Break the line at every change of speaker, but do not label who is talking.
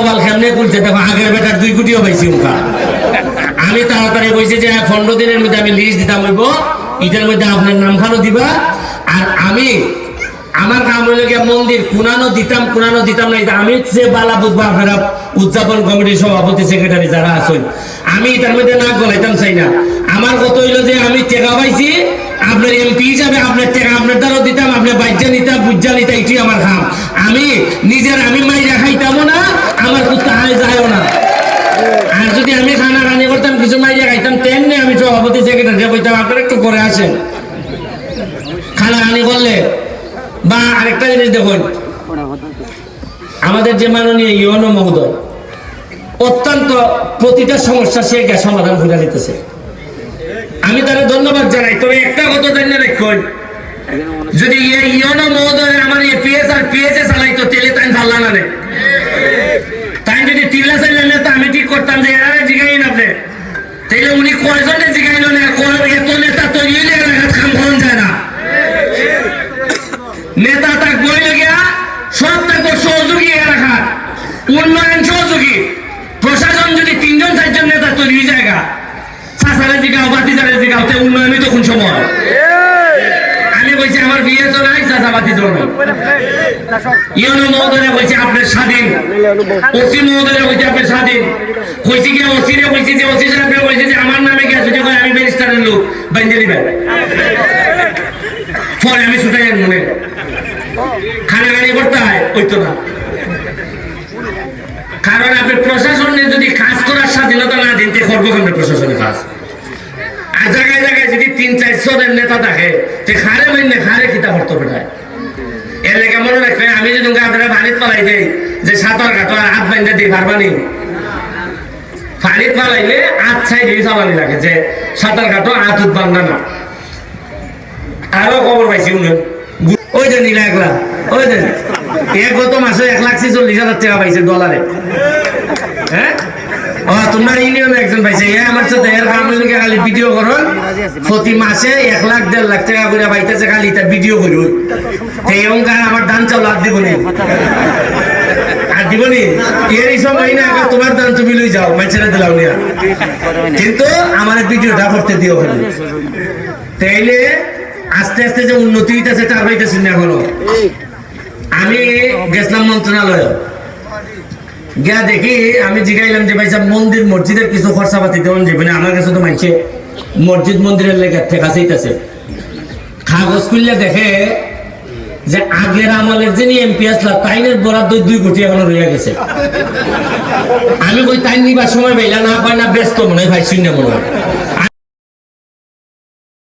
কপাল কেমনে খুলছে দেখো, আগের বেটার দুই কোটিও পাইছি উনকা। আমি তাড়াতাড়ি কইছি যে পনেরো দিনের মধ্যে আমি লিস্ট দিতাম হইব, এটার মধ্যে আপনার নামখানো দিবা। আর আমি, আমার কাম হইল গিয়া মন্দির, কুনানো দিতাম কুনানো দিতাম না আমি যে বালা বুঝব আপনারা উদযাপন কমিটির সভাপতি সেক্রেটারি যারা আছেন, আমি এটার মধ্যে না গলাইতাম চাই না। আমার কত হইল যে, আমি টেকা পাইছি, আপনার এমপি হিসাবে আপনার টেকা, আপনার দ্বারাও দিতাম, আপনার বাজ্যা নিতাম, বুজ্জা নিতাম এটি আমার খাম আমি নিজের, আমি মাইরা খাইতামও না আমার কুত্তা হায় যায়ও না আর যদি আমি খানা রানি করতাম কিছু তেমনি আমি সভাপতি সেক্রেটারি বলতাম আপনারা একটু করে আসেন। খানা রানি করলে বা, আরেকটা জিনিস দেখুন। আমাদের যে মাননীয় ইউনো মহোদয়, অত্যন্ত প্রতিটা সমস্যা সে গ্যাস সমাধান করে দিতেছে। আমি তারা ধন্যবাদ জানাই, তবে একটা কথা জানিয়ে রাখুন। যদি ইউনো মহোদয় আমার পিএস আর পিএসএ চালাইতো তেলে তাই ভাল্লা না রে। তাই যদি তিল্লা তো আমি ঠিক করতাম যে এরা তাইলে উনি কয়জনে জিগাইল এত নেতা তৈরি হইলে যায় না? নেতা তাক বই সব সহযোগী এলাকার উন্নয়ন সহযোগী। প্রশাসন যদি তিনজন, চারজন নেতা তৈরি হয়ে জিগাও বাতি জিগাও, তে উন্নয়নই তখন সময়। আমি বলছি, আমার বিয়ে তো নাই চাষাবাতি তো নাই। ইউনো মহোদয় বলছে, আপনার স্বাধীন। ওসি মহোদয় বলছে, আপনার স্বাধীন। কইছি কি ওসি রে বলছি যে ওসি সাহেব বলছে যে আমার নামে কি আছে যে ব্যারিস্টারের লোক বাইন্দে দিবেন পরে আমি ছুটে যান মনে খানা গাড়ি করতে হয় ওই তো না। কারণ আপনি প্রশাসনে যদি কাজ করার স্বাধীনতা না দিন, তে করব কেমন প্রশাসনের কাজ? আর জায়গায় জায়গায় যদি তিন চারশোদের নেতা থাকে, তে খারে মাইনে খারে কিতাব করতে বেটায় এর মনে রাখবে আমি যদি আপনারা পানিত পালাই দেই, যে সাঁতার কাটো আর হাত বাইন্দা দিই পারবানি পানিত পালাইলে হাত ছাই দিয়ে চালানি লাগে যে সাঁতার কাটো উঠ বান্ধা না। আরও খবর পাইছি উনি ওই যে নীলা এক লাখ ওই যে। এক গত মাসে এক লাখ ছিচল্লিশ হাজার টাকা পাইছে ডলারে হ্যাঁ? ও, তোমার ইউনিয়ন একজন পাইছে। এ আমার সাথে, এর কাম হইল কি খালি ভিডিও করুন? প্রতি মাসে এক লাখ, দেড় লাখ টাকা করে পাইতেছে খালি তার ভিডিও করুন এই অঙ্কার আমার ধান চাউল আর দিব নি আর এর তোমার ধান তুমি লই যাও নিয়া। কিন্তু আমার ভিডিওটা করতে দিও তাইলে আস্তে আস্তে যে উন্নতি তার না আমি গেছিলাম মন্ত্রণালয়। গিয়া দেখি, আমি জিগাইলাম যে মন্দির, মসজিদের কিছু খরচাপাতি দেওয়ান যাবে না, আমার কাছে তো মানছে মসজিদ মন্দিরের লেগে ঠেকা চাইতেছে কাগজ খুললে দেখে যে আগের আমলের যিনি এমপি আসলা, তাইনের বরাদ্দ দুই কোটি এখন রয়ে গেছে। আমি ওই তাইন নিবার সময় পাইলা না পাই না, ব্যস্ত মনে হয়, ভাই, শূন্য মনে হয়।